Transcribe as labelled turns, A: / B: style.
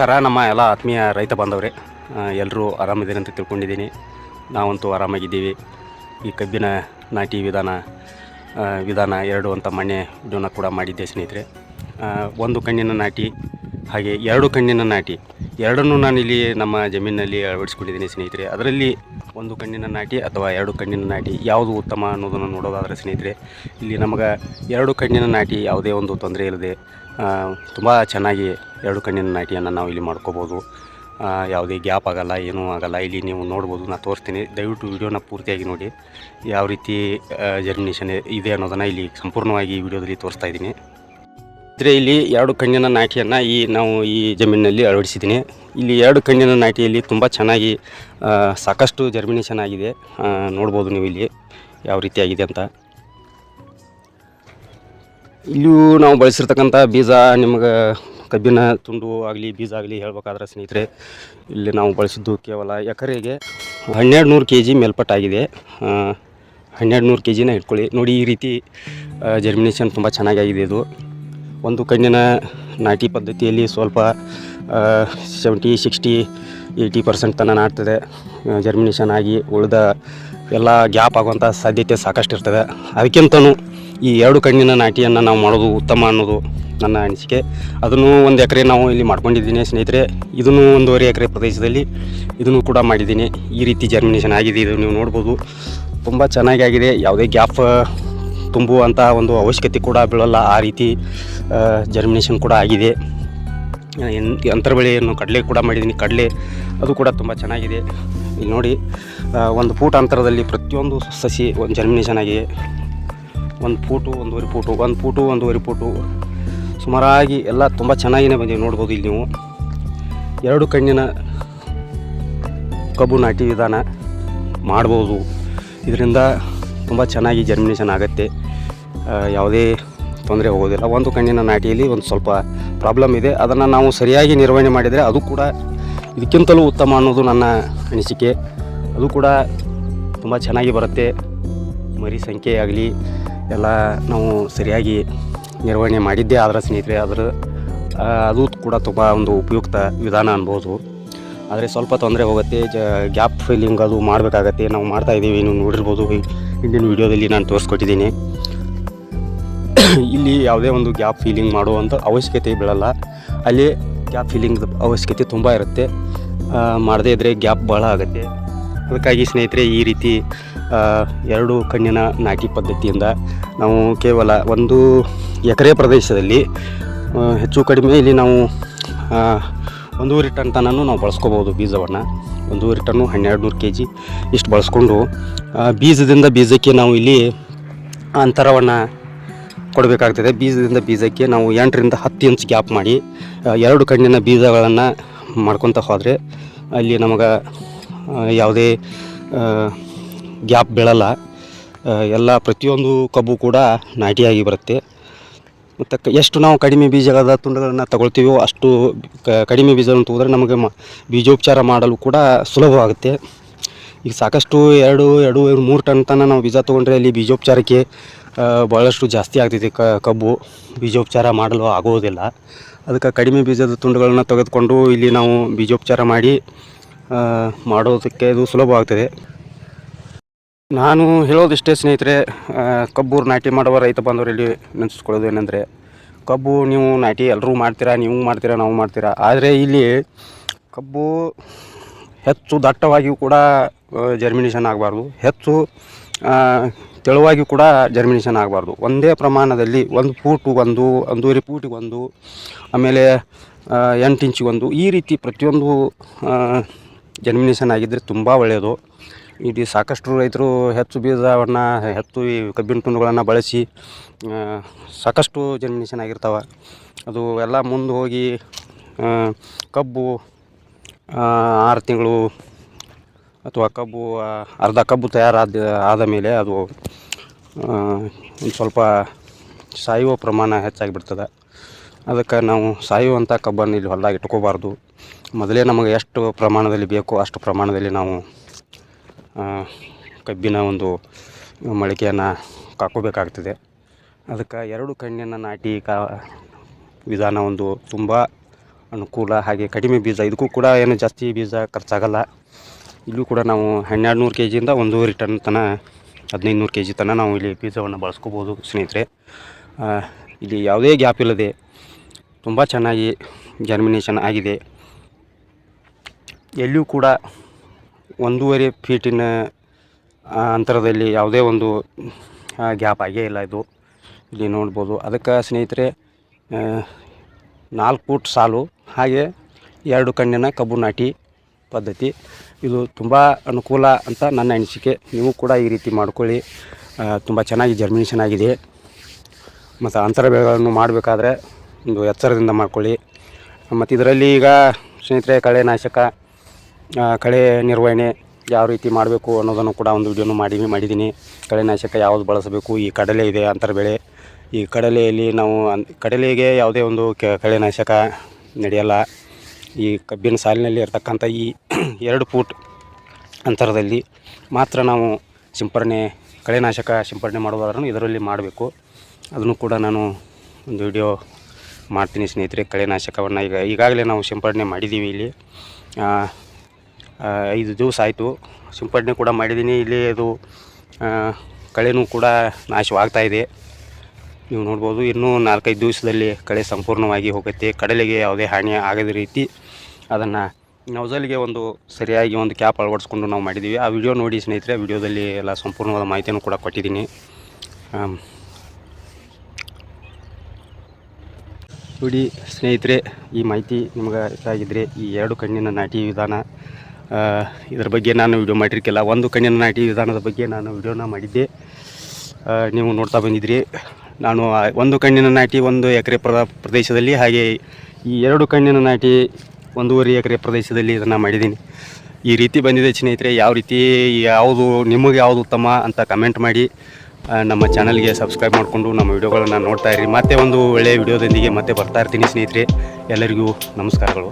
A: ನಮಸ್ಕಾರ. ನಮ್ಮ ಎಲ್ಲ ಆತ್ಮೀಯ ರೈತ ಬಾಂಧವರೇ ಎಲ್ಲರೂ ಆರಾಮಿದ್ದೀರಿ ಅಂತ ತಿಳ್ಕೊಂಡಿದ್ದೀನಿ. ನಾವಂತೂ ಆರಾಮಾಗಿದ್ದೀವಿ. ಈ ಕಬ್ಬಿನ ನಾಟಿ ವಿಧಾನ ವಿಧಾನ ಎರಡು ಅಂತ ಮಣ್ಣೆ ವಿಡಿಯೋನ ಕೂಡ ಮಾಡಿದ್ದೆ ಸ್ನೇಹಿತರೆ. ಒಂದು ಕಣ್ಣಿನ ನಾಟಿ, ಹಾಗೆ ಎರಡು ಕಣ್ಣಿನ ನಾಟಿ. ಎರಡನ್ನೂ ನಾನಿಲ್ಲಿ ನಮ್ಮ ಜಮೀನಿನಲ್ಲಿ ಅಳವಡಿಸ್ಕೊಂಡಿದ್ದೀನಿ ಸ್ನೇಹಿತರೆ. ಅದರಲ್ಲಿ ಒಂದು ಕಣ್ಣಿನ ನಾಟಿ ಅಥವಾ ಎರಡು ಕಣ್ಣಿನ ನಾಟಿ ಯಾವುದು ಉತ್ತಮ ಅನ್ನೋದನ್ನು ನೋಡೋದಾದರೆ ಸ್ನೇಹಿತರೆ, ಇಲ್ಲಿ ನಮಗೆ ಎರಡು ಕಣ್ಣಿನ ನಾಟಿ ಯಾವುದೇ ಒಂದು ತೊಂದರೆ ಇಲ್ಲದೆ ತುಂಬ ಚೆನ್ನಾಗಿ ಎರಡು ಕಣ್ಣಿನ ನಾಟಿಯನ್ನು ನಾವು ಇಲ್ಲಿ ಮಾಡ್ಕೋಬೋದು. ಯಾವುದೇ ಗ್ಯಾಪ್ ಆಗೋಲ್ಲ, ಏನೂ ಆಗೋಲ್ಲ. ಇಲ್ಲಿ ನೀವು ನೋಡ್ಬೋದು ನಾನು ತೋರಿಸ್ತೀನಿ. ದಯವಿಟ್ಟು ವಿಡಿಯೋನ ಪೂರ್ತಿಯಾಗಿ ನೋಡಿ. ಯಾವ ರೀತಿ ಜರ್ಮಿನೇಷನ್ ಇದೆ ಅನ್ನೋದನ್ನು ಇಲ್ಲಿ ಸಂಪೂರ್ಣವಾಗಿ ಈ ವಿಡಿಯೋದಲ್ಲಿ ತೋರಿಸ್ತಾ ಇದ್ದೀನಿ. ಇದ್ರೆ ಇಲ್ಲಿ ಎರಡು ಕಣ್ಣಿನ ನಾಟಿಯನ್ನು ಈ, ನಾವು ಈ ಜಮೀನಿನಲ್ಲಿ ಅಳವಡಿಸಿದ್ದೀನಿ. ಇಲ್ಲಿ ಎರಡು ಕಣ್ಣಿನ ನಾಟಿಯಲ್ಲಿ ತುಂಬ ಚೆನ್ನಾಗಿ ಸಾಕಷ್ಟು ಜರ್ಮಿನೇಷನ್ ಆಗಿದೆ. ನೋಡ್ಬೋದು ನೀವು ಇಲ್ಲಿ ಯಾವ ರೀತಿ ಆಗಿದೆ ಅಂತ. ಇಲ್ಲಿಯೂ ನಾವು ಬಳಸಿರ್ತಕ್ಕಂಥ ಬೀಜ ನಿಮ್ಗೆ ಕಬ್ಬಿನ ತುಂಡು ಆಗಲಿ, ಬೀಜ ಆಗಲಿ ಹೇಳ್ಬೇಕಾದ್ರೆ ಸ್ನೇಹಿತರೆ, ಇಲ್ಲಿ ನಾವು ಬಳಸಿದ್ದು ಕೇವಲ ಎಕರೆಗೆ ಹನ್ನೆರಡು ನೂರು ಕೆ ಜಿ ಮೇಲ್ಪಟ್ಟಾಗಿದೆ. ಹನ್ನೆರಡು ನೂರು ಕೆ ಜಿನ ಇಟ್ಕೊಳ್ಳಿ. ನೋಡಿ, ಈ ರೀತಿ ಜರ್ಮಿನೇಷನ್ ತುಂಬ ಚೆನ್ನಾಗಾಗಿದೆ ಇದು. ಒಂದು ಕಣ್ಣಿನ ನಾಟಿ ಪದ್ಧತಿಯಲ್ಲಿ ಸ್ವಲ್ಪ ಸೆವೆಂಟಿ ಸಿಕ್ಸ್ಟಿ ಏಯ್ಟಿ ಪರ್ಸೆಂಟ್ ತನಕ ನಾಡ್ತದೆ ಜರ್ಮಿನೇಷನ್ ಆಗಿ ಉಳಿದ ಎಲ್ಲ ಗ್ಯಾಪ್ ಆಗುವಂಥ ಸಾಧ್ಯತೆ ಸಾಕಷ್ಟು ಇರ್ತದೆ ಅದಕ್ಕಿಂತನೂ ಈ ಎರಡು ಕಣ್ಣಿನ ನಾಟಿಯನ್ನು ನಾವು ಮಾಡೋದು ಉತ್ತಮ ಅನ್ನೋದು ನನ್ನ ಅನಿಸಿಕೆ. ಅದನ್ನು ಒಂದು ಎಕರೆ ನಾವು ಇಲ್ಲಿ ಮಾಡ್ಕೊಂಡಿದ್ದೀನಿ ಸ್ನೇಹಿತರೆ. ಇದನ್ನು ಒಂದೂವರೆ ಎಕರೆ ಪ್ರದೇಶದಲ್ಲಿ ಇದನ್ನು ಕೂಡ ಮಾಡಿದ್ದೀನಿ. ಈ ರೀತಿ ಜರ್ಮಿನೇಷನ್ ಆಗಿದೆ, ಇದು ನೀವು ನೋಡ್ಬೋದು. ತುಂಬ ಚೆನ್ನಾಗಿ ಆಗಿದೆ ಯಾವುದೇ ಗ್ಯಾಪ್ ತುಂಬುವಂಥ ಒಂದು ಅವಶ್ಯಕತೆ ಕೂಡ ಬೀಳಲ್ಲ. ಆ ರೀತಿ ಜರ್ಮಿನೇಷನ್ ಕೂಡ ಆಗಿದೆ. ಅಂತರ ಬೆಳೆಯನ್ನು ಕಡಲೆ ಕೂಡ ಮಾಡಿದ್ದೀನಿ. ಕಡಲೆ, ಅದು ಕೂಡ ತುಂಬ ಚೆನ್ನಾಗಿದೆ. ಇಲ್ಲಿ ನೋಡಿ ಒಂದು ಫೂಟ್ ಅಂತರದಲ್ಲಿ ಪ್ರತಿಯೊಂದು ಸಸಿ ಒಂದು ಜರ್ಮಿನೇಷನ್ ಆಗಿದೆ. ಒಂದು ಫೂಟು, ಒಂದೂವರೆ ಫೂಟು, ಒಂದು ಫೂಟು, ಒಂದೂವರೆ ಫೂಟು. ಸುಮಾರಾಗಿ ಎಲ್ಲ ತುಂಬ ಚೆನ್ನಾಗಿನೇ ಬಂದಿದೆ ನೋಡ್ಬೋದು ಇಲ್ಲಿ ನೀವು. ಎರಡು ಕಣ್ಣಿನ ಕಬ್ಬು ನಾಟಿ ವಿಧಾನ ಮಾಡ್ಬೋದು. ಇದರಿಂದ ತುಂಬ ಚೆನ್ನಾಗಿ ಜರ್ಮಿನೇಷನ್ ಆಗುತ್ತೆ. ಯಾವುದೇ ತೊಂದರೆ ಹೋಗೋದಿಲ್ಲ. ಒಂದು ಕಣ್ಣಿನ ನಾಟಿಯಲ್ಲಿ ಒಂದು ಸ್ವಲ್ಪ ಪ್ರಾಬ್ಲಮ್ ಇದೆ. ಅದನ್ನು ನಾವು ಸರಿಯಾಗಿ ನಿರ್ವಹಣೆ ಮಾಡಿದರೆ ಅದು ಕೂಡ ಇದಕ್ಕಿಂತಲೂ ಉತ್ತಮ ಅನ್ನೋದು ನನ್ನ ಅನಿಸಿಕೆ. ಅದು ಕೂಡ ತುಂಬ ಚೆನ್ನಾಗಿ ಬರುತ್ತೆ. ಮರಿ ಸಂಖ್ಯೆ ಆಗಲಿ ಎಲ್ಲ ನಾವು ಸರಿಯಾಗಿ ನಿರ್ವಹಣೆ ಮಾಡಿದ್ದೇ ಆದ್ರೆ ಸ್ನೇಹಿತರೆ ಅದರ ಅದು ಕೂಡ ತುಂಬ ಒಂದು ಉಪಯುಕ್ತ ವಿಧಾನ ಅನ್ಬೋದು. ಆದರೆ ಸ್ವಲ್ಪ ತೊಂದರೆ ಹೋಗುತ್ತೆ, ಜ, ಗ್ಯಾಪ್ ಫಿಲ್ಲಿಂಗ್ ಅದು ಮಾಡಬೇಕಾಗತ್ತೆ. ನಾವು ಮಾಡ್ತಾ ಇದ್ದೀವಿ, ನೀವು ನೋಡಿರ್ಬೋದು. ಹಿಂದಿನ ವೀಡಿಯೋದಲ್ಲಿ ನಾನು ತೋರಿಸ್ಕೊಟ್ಟಿದ್ದೀನಿ. ಇಲ್ಲಿ ಯಾವುದೇ ಒಂದು ಗ್ಯಾಪ್ ಫೀಲಿಂಗ್ ಮಾಡುವಂಥ ಅವಶ್ಯಕತೆ ಬೀಳಲ್ಲ. ಅಲ್ಲಿ ಗ್ಯಾಪ್ ಫೀಲಿಂಗ್ ಅವಶ್ಯಕತೆ ತುಂಬ ಇರುತ್ತೆ. ಮಾಡದೇ ಇದ್ದರೆ ಗ್ಯಾಪ್ ಭಾಳ ಆಗುತ್ತೆ. ಅದಕ್ಕಾಗಿ ಸ್ನೇಹಿತರೆ, ಈ ರೀತಿ ಎರಡು ಕಣ್ಣಿನ ನಾಟಿ ಪದ್ಧತಿಯಿಂದ ನಾವು ಕೇವಲ ಒಂದು ಎಕರೆ ಪ್ರದೇಶದಲ್ಲಿ ಹೆಚ್ಚು ಕಡಿಮೆ ಇಲ್ಲಿ ನಾವು ಒಂದೂವರೆ ಟನ್ ತನೂ ನಾವು ಬಳಸ್ಕೋಬೋದು ಬೀಜವನ್ನು. ಒಂದೂವರೆ ಟನ್ನು ಹನ್ನೆರಡು ನೂರು ಕೆ ಜಿ ಇಷ್ಟು ಬಳಸ್ಕೊಂಡು ಬೀಜದಿಂದ ಬೀಜಕ್ಕೆ ನಾವು ಇಲ್ಲಿ ಅಂತರವನ್ನು ಕೊಡಬೇಕಾಗ್ತದೆ. ಬೀಜದಿಂದ ಬೀಜಕ್ಕೆ ನಾವು ಎಂಟರಿಂದ ಹತ್ತು ಇಂಚ್ ಗ್ಯಾಪ್ ಮಾಡಿ ಎರಡು ಕಣ್ಣಿನ ಬೀಜಗಳನ್ನು ಮಾಡ್ಕೊತ ಹೋದರೆ ಅಲ್ಲಿ ನಮಗೆ ಯಾವುದೇ ಗ್ಯಾಪ್ ಬೀಳಲ್ಲ. ಎಲ್ಲ ಪ್ರತಿಯೊಂದು ಕಬ್ಬು ಕೂಡ ನಾಟಿಯಾಗಿ ಬರುತ್ತೆ. ಮತ್ತು ಎಷ್ಟು ನಾವು ಕಡಿಮೆ ಬೀಜದ ತುಂಡುಗಳನ್ನು ತಗೊಳ್ತೀವೋ ಅಷ್ಟು ಕಡಿಮೆ ಬೀಜವನ್ನು ತಗೋದ್ರೆ ನಮಗೆ ಮ, ಬೀಜೋಪಚಾರ ಮಾಡಲು ಕೂಡ ಸುಲಭವಾಗುತ್ತೆ. ಈಗ ಸಾಕಷ್ಟು ಎರಡು ಎರಡು ಮೂರು ಟನ್ ತನಕ ನಾವು ಬೀಜ ತೊಗೊಂಡ್ರೆ ಅಲ್ಲಿ ಬೀಜೋಪಚಾರಕ್ಕೆ ಭಾಳಷ್ಟು ಜಾಸ್ತಿ ಆಗ್ತೈತಿ ಕಬ್ಬು. ಬೀಜೋಪಚಾರ ಮಾಡಲು ಆಗೋದಿಲ್ಲ. ಅದಕ್ಕೆ ಕಡಿಮೆ ಬೀಜದ ತುಂಡುಗಳನ್ನು ತೆಗೆದುಕೊಂಡು ಇಲ್ಲಿ ನಾವು ಬೀಜೋಪಚಾರ ಮಾಡಿ ಮಾಡೋದಕ್ಕೆ ಇದು ಸುಲಭವಾಗ್ತದೆ. ನಾನು ಹೇಳೋದಿಷ್ಟೇ ಸ್ನೇಹಿತರೆ ಕಬ್ಬು ನಾಟಿ ಮಾಡುವ ರೈತ ಬಾಂಧವರಲ್ಲಿ ನೆನೆಸ್ಕೊಳ್ಳೋದು ಏನಂದರೆ, ಕಬ್ಬು ನೀವು ನಾಟಿ ಎಲ್ಲರೂ ಮಾಡ್ತೀರಾ, ನೀವು ಮಾಡ್ತೀರಾ, ನಾವು ಮಾಡ್ತೀರಾ? ಆದರೆ ಇಲ್ಲಿ ಕಬ್ಬು ಹೆಚ್ಚು ದಟ್ಟವಾಗಿಯೂ ಕೂಡ ಜರ್ಮಿನೇಷನ್ ಆಗಬಾರ್ದು. ಹೆಚ್ಚು ತೆಳುವಾಗಿಯೂ ಕೂಡ ಜರ್ಮಿನೇಷನ್ ಆಗಬಾರ್ದು. ಒಂದೇ ಪ್ರಮಾಣದಲ್ಲಿ ಒಂದು ಫೂಟು ಒಂದು, ಒಂದೂವರೆ ಫೂಟಿಗೆ ಒಂದು, ಆಮೇಲೆ ಎಂಟು ಇಂಚಿಗೊಂದು ಈ ರೀತಿ ಪ್ರತಿಯೊಂದು ಜರ್ಮಿನೇಷನ್ ಆಗಿದ್ದರೆ ತುಂಬ ಒಳ್ಳೆಯದು. ಇಲ್ಲಿ ಸಾಕಷ್ಟು ರೈತರು ಹೆಚ್ಚು ಬೀಜವನ್ನು, ಹೆಚ್ಚು ಈ ಕಬ್ಬಿನ ತುಂಡುಗಳನ್ನು ಬಳಸಿ ಸಾಕಷ್ಟು ಜರ್ಮಿನೇಷನ್ ಆಗಿರ್ತಾವೆ. ಅದು ಎಲ್ಲ ಮುಂದೆ ಹೋಗಿ ಕಬ್ಬು ಆರು ತಿಂಗಳು ಅಥವಾ ಕಬ್ಬು ಅರ್ಧ ಕಬ್ಬು ತಯಾರಾದ, ಆದ ಮೇಲೆ ಅದು ಸ್ವಲ್ಪ ಸಾಯುವ ಪ್ರಮಾಣ ಹೆಚ್ಚಾಗಿಬಿಡ್ತದೆ. ಅದಕ್ಕೆ ನಾವು ಸಾಯುವಂಥ ಕಬ್ಬನ್ನು ಇಲ್ಲಿ ಹೊಲ್ದಾಗ ಇಟ್ಕೋಬಾರ್ದು. ಮೊದಲೇ ನಮಗೆ ಎಷ್ಟು ಪ್ರಮಾಣದಲ್ಲಿ ಬೇಕೋ ಅಷ್ಟು ಪ್ರಮಾಣದಲ್ಲಿ ನಾವು ಕಬ್ಬಿನ ಒಂದು ಮೊಳಕೆಯನ್ನು ಕಾಕೋಬೇಕಾಗ್ತದೆ. ಅದಕ್ಕೆ ಎರಡು ಕಣ್ಣಿನ ನಾಟಿ ಕಾ, ವಿಧಾನ ಒಂದು ತುಂಬ ಅನುಕೂಲ, ಹಾಗೆ ಕಡಿಮೆ ಬೀಜ, ಇದಕ್ಕೂ ಕೂಡ ಏನು ಜಾಸ್ತಿ ಬೀಜ ಖರ್ಚಾಗಲ್ಲ. ಇಲ್ಲೂ ಕೂಡ ನಾವು ಹನ್ನೆರಡು ನೂರು ಕೆ ಜಿಯಿಂದ ಒಂದೂವರೆ ಟನ್ ತನ ಹದಿನೈದು ನೂರು ಕೆ ಜಿ ತನಕ ನಾವು ಇಲ್ಲಿ ಬೀಜವನ್ನು ಬಳಸ್ಕೋಬೋದು ಸ್ನೇಹಿತರೆ. ಇಲ್ಲಿ ಯಾವುದೇ ಗ್ಯಾಪ್ ಇಲ್ಲದೆ ತುಂಬ ಚೆನ್ನಾಗಿ ಜರ್ಮಿನೇಷನ್ ಆಗಿದೆ. ಎಲ್ಲಿಯೂ ಕೂಡ ಒಂದೂವರೆ ಫೀಟಿನ ಅಂತರದಲ್ಲಿ ಯಾವುದೇ ಒಂದು ಗ್ಯಾಪ್ ಆಗೇ ಇಲ್ಲ ಇದು. ಇಲ್ಲಿ ನೋಡ್ಬೋದು. ಅದಕ್ಕೆ ಸ್ನೇಹಿತರೆ ನಾಲ್ಕು ಫೂಟ್ ಸಾಲು, ಹಾಗೆ ಎರಡು ಕಣ್ಣಿನ ಕಬ್ಬು ನಾಟಿ ಪದ್ಧತಿ. ಇದು ತುಂಬ ಅನುಕೂಲ ಅಂತ ನನ್ನ ಅನಿಸಿಕೆ. ನೀವು ಕೂಡ ಈ ರೀತಿ ಮಾಡ್ಕೊಳ್ಳಿ. ತುಂಬ ಚೆನ್ನಾಗಿ ಜರ್ಮಿನೇಷನ್ ಆಗಿದೆ. ಮತ್ತು ಅಂತರ ಬೆಳೆಗಳನ್ನು ಮಾಡಬೇಕಾದ್ರೆ ಒಂದು ಎಚ್ಚರದಿಂದ ಮಾಡ್ಕೊಳ್ಳಿ. ಮತ್ತು ಇದರಲ್ಲಿ ಈಗ ಸ್ನೇಹಿತರೆ ಕಳೆನಾಶಕ ಕಳೆ ನಿರ್ವಹಣೆ ಯಾವ ರೀತಿ ಮಾಡಬೇಕು ಅನ್ನೋದನ್ನು ಕೂಡ ಒಂದು ವಿಡಿಯೋನು ಮಾಡಿ ಮಾಡಿದ್ದೀನಿ. ಕಳೆನಾಶಕ ಯಾವುದು ಬಳಸಬೇಕು, ಈ ಕಡಲೆ ಇದೆ ಅಂತರ ಬೆಳೆ. ಈ ಕಡಲೆಯಲ್ಲಿ ನಾವು ಅನ್, ಕಡಲೆಗೆ ಯಾವುದೇ ಒಂದು ಕಳೆನಾಶಕ ನಡೆಯಲ್ಲ. ಈ ಕಬ್ಬಿನ ಸಾಲಿನಲ್ಲಿ ಇರತಕ್ಕಂಥ ಈ ಎರಡು ಫೂಟ್ ಅಂತರದಲ್ಲಿ ಮಾತ್ರ ನಾವು ಸಿಂಪರಣೆ ಕಳೆನಾಶಕ ಸಿಂಪರಣೆ ಮಾಡುವುದನ್ನು ಇದರಲ್ಲಿ ಮಾಡಬೇಕು. ಅದನ್ನು ಕೂಡ ನಾನು ಒಂದು ವಿಡಿಯೋ ಮಾಡ್ತೀನಿ ಸ್ನೇಹಿತರೆ ಕಳೆನಾಶಕವನ್ನು ಈಗ ಈಗಾಗಲೇ ನಾವು ಸಿಂಪರಣೆ ಮಾಡಿದ್ದೀವಿ ಇಲ್ಲಿ. ಐದು ದಿವಸ ಆಯಿತು. ಸಿಂಪಡಣೆ ಕೂಡ ಮಾಡಿದ್ದೀನಿ. ಇಲ್ಲಿ ಅದು ಕಳೆನೂ ಕೂಡ ನಾಶವಾಗ್ತಾ ಇದೆ. ನೀವು ನೋಡ್ಬೋದು, ಇನ್ನೂ ನಾಲ್ಕೈದು ದಿವಸದಲ್ಲಿ ಕಳೆ ಸಂಪೂರ್ಣವಾಗಿ ಹೋಗುತ್ತೆ. ಕಡಲೆಗೆ ಯಾವುದೇ ಹಾನಿ ಆಗದ ರೀತಿ ಅದನ್ನು ನೌಸಲ್ಗೆ ಒಂದು ಸರಿಯಾಗಿ ಒಂದು ಕ್ಯಾಪ್ ಅಳವಡಿಸ್ಕೊಂಡು ನಾವು ಮಾಡಿದ್ದೀವಿ. ಆ ವಿಡಿಯೋ ನೋಡಿ ಸ್ನೇಹಿತರೆ, ವಿಡಿಯೋದಲ್ಲಿ ಎಲ್ಲ ಸಂಪೂರ್ಣವಾದ ಮಾಹಿತಿಯನ್ನು ಕೂಡ ಕೊಟ್ಟಿದ್ದೀನಿ. ನೋಡಿ ಸ್ನೇಹಿತರೆ, ಈ ಮಾಹಿತಿ ನಿಮ್ಗೆ ಇಷ್ಟ ಆಗಿದ್ದರೆ ಈ ಎರಡು ಕಣ್ಣಿನ ನಾಟಿ ವಿಧಾನ ಇದರ ಬಗ್ಗೆ ನಾನು ವಿಡಿಯೋ ಮಾಡಿರ್ಕಿಲ್ಲ ಒಂದು ಕಣ್ಣಿನ ನಾಟಿ ವಿಧಾನದ ಬಗ್ಗೆ ನಾನು ವಿಡಿಯೋನ ಮಾಡಿದ್ದೆ. ನೀವು ನೋಡ್ತಾ ಬಂದಿದ್ರಿ ನಾನು ಒಂದು ಕಣ್ಣಿನ ನಾಟಿ ಒಂದು ಎಕರೆ ಪ್ರ, ಪ್ರದೇಶದಲ್ಲಿ, ಹಾಗೆ ಈ ಎರಡು ಕಣ್ಣಿನ ನಾಟಿ ಒಂದೂವರೆ ಎಕರೆ ಪ್ರದೇಶದಲ್ಲಿ ಇದನ್ನು ಮಾಡಿದ್ದೀನಿ. ಈ ರೀತಿ ಬಂದಿದೆ ಸ್ನೇಹಿತರೆ. ಯಾವ ರೀತಿ, ಯಾವುದು, ನಿಮಗೆ ಯಾವುದು ಉತ್ತಮ ಅಂತ ಕಮೆಂಟ್ ಮಾಡಿ. ನಮ್ಮ ಚಾನಲ್ಗೆ ಸಬ್ಸ್ಕ್ರೈಬ್ ಮಾಡಿಕೊಂಡು ನಮ್ಮ ವಿಡಿಯೋಗಳನ್ನು ನೋಡ್ತಾ ಇರಿ ಮತ್ತೆ ಒಂದು ಒಳ್ಳೆಯ ವಿಡಿಯೋದೊಂದಿಗೆ ಮತ್ತೆ ಬರ್ತಾ ಇರ್ತೀನಿ ಸ್ನೇಹಿತರೆ. ಎಲ್ಲರಿಗೂ ನಮಸ್ಕಾರಗಳು.